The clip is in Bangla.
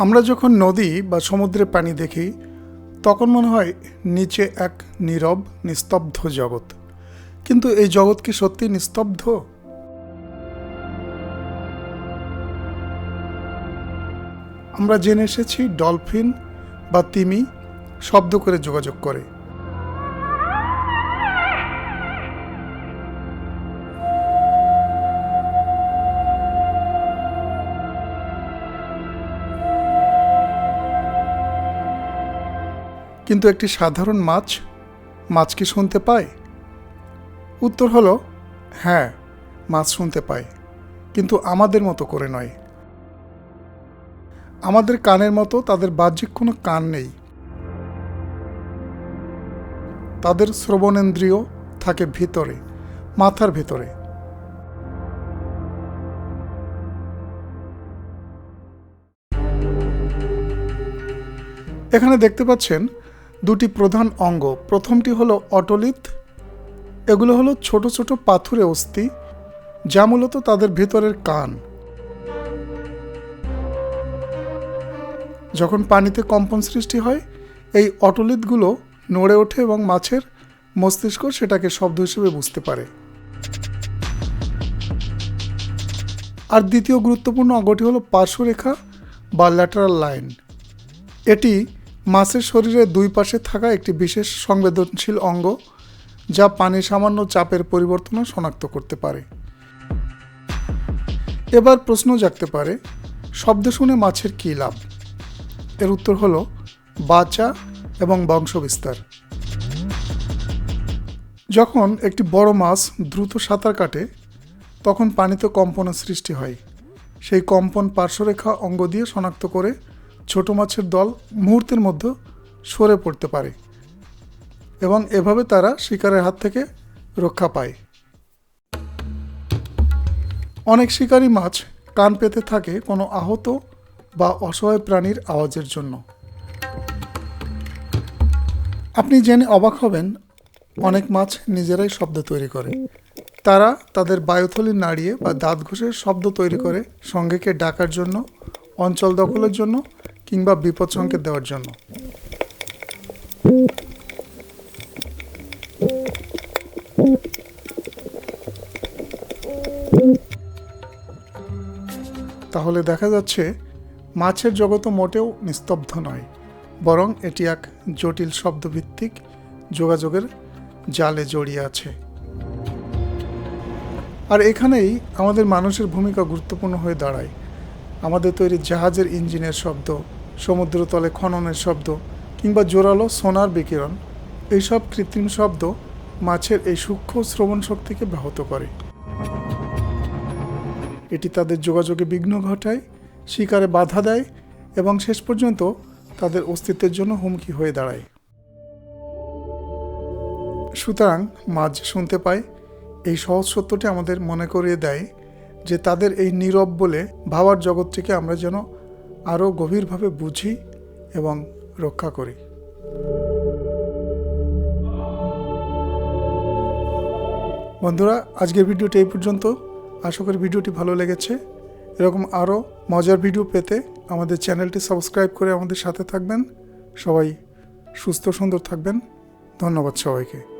আমরা যখন নদী বা সমুদ্রে পানি দেখি, তখন মনে হয় নিচে এক নীরব, নিস্তব্ধ জগৎ। কিন্তু এই জগৎ কি সত্যি নিস্তব্ধ? আমরা জেনে এসেছি ডলফিন বা তিমি শব্দ করে যোগাযোগ করে। কিন্তু একটি সাধারণ মাছ মাছ কি শুনতে পায়? উত্তর হলো হ্যাঁ মাছ শুনতে পায়, কিন্তু আমাদের মতো করে নয়। আমাদের কানের মতো তাদের বাহ্যিক কোনো কান নেই। তাদের শ্রবণেন্দ্রিয় থাকে ভিতরে, মাথার ভিতরে। এখানে দেখতে পাচ্ছেন দুটি প্রধান অঙ্গ। প্রথমটি হলো অটলিত। এগুলো হলো ছোট ছোট পাথুরে অস্থি, যা মূলত তাদের ভেতরের কান। যখন পানিতে কম্পন সৃষ্টি হয়, এই অটলিতগুলো নড়ে ওঠে এবং মাছের মস্তিষ্ক সেটাকে শব্দ হিসেবে বুঝতে পারে। আর দ্বিতীয় গুরুত্বপূর্ণ অঙ্গটি হলো পার্শ্বরেখা বা ল্যাটারাল লাইন। এটি মাছের শরীরের দুই পাশে থাকা একটি বিশেষ সংবেদনশীল অঙ্গ, যা পানির সামান্য চাপের পরিবর্তনও শনাক্ত করতে পারে। এবার প্রশ্ন জাগতে পারে, শব্দ শুনে মাছের কী লাভ? এর উত্তর হল, বাঁচা এবং বংশবিস্তার। যখন একটি বড় মাছ দ্রুত সাঁতার কাটে, তখন পানিতে কম্পনের সৃষ্টি হয়। সেই কম্পন পার্শ্বরেখা অঙ্গ দিয়ে শনাক্ত করে ছোট মাছের দল মুহূর্তের মধ্যে সরে পড়তে পারে এবং এভাবে তারা শিকারের হাত থেকে রক্ষা পায়। অনেক শিকারী মাছ কান পেতে থাকে কোনো আহত বা অসহায় প্রাণীর আওয়াজের জন্য। আপনি জেনে অবাক হবেন, অনেক মাছ নিজেরাই শব্দ তৈরি করে। তারা তাদের বায়ুথলি নাড়িয়ে বা দাঁত ঘষে শব্দ তৈরি করে সঙ্গীকে ডাকার জন্য, অঞ্চল দখলের জন্য কিংবা বিপদ সংকেত দেওয়ার জন্য। তাহলে দেখা যাচ্ছে মাছের জগৎ মোটেও নিস্তব্ধ নয় বরং এটি এক জটিল শব্দভিত্তিক যোগাযোগের জালে জড়িয়ে আছে। আর এখানেই আমাদের মানুষের ভূমিকা গুরুত্বপূর্ণ হয়ে দাঁড়ায়। আমাদের তৈরি জাহাজের ইঞ্জিনের শব্দ সমুদ্রতলে খননের শব্দ কিংবা জোরালো সোনার বিকিরণ, এইসব কৃত্রিম শব্দ মাছের এই সূক্ষ্ম শ্রবণ শক্তিকে ব্যাহত করে। এটি তাদের যোগাযোগে বিঘ্ন ঘটায়, শিকারে বাধা দেয় এবং শেষ পর্যন্ত তাদের অস্তিত্বের জন্য হুমকি হয়ে দাঁড়ায়। সুতরাং মাছ শুনতে পায়, এই সহজ সত্যটি আমাদের মনে করিয়ে দেয় যে তাদের এই নীরব বলে ভাবার জগৎটিকে আমরা যেন আরও গভীরভাবে বুঝি এবং রক্ষা করি। বন্ধুরা, আজকের ভিডিওটি এই পর্যন্ত। আশা করি ভিডিওটি ভালো লেগেছে। এরকম আরও মজার ভিডিও পেতে আমাদের চ্যানেলটি সাবস্ক্রাইব করে আমাদের সাথে থাকবেন। সবাই সুস্থ সুন্দর থাকবেন। ধন্যবাদ সবাইকে।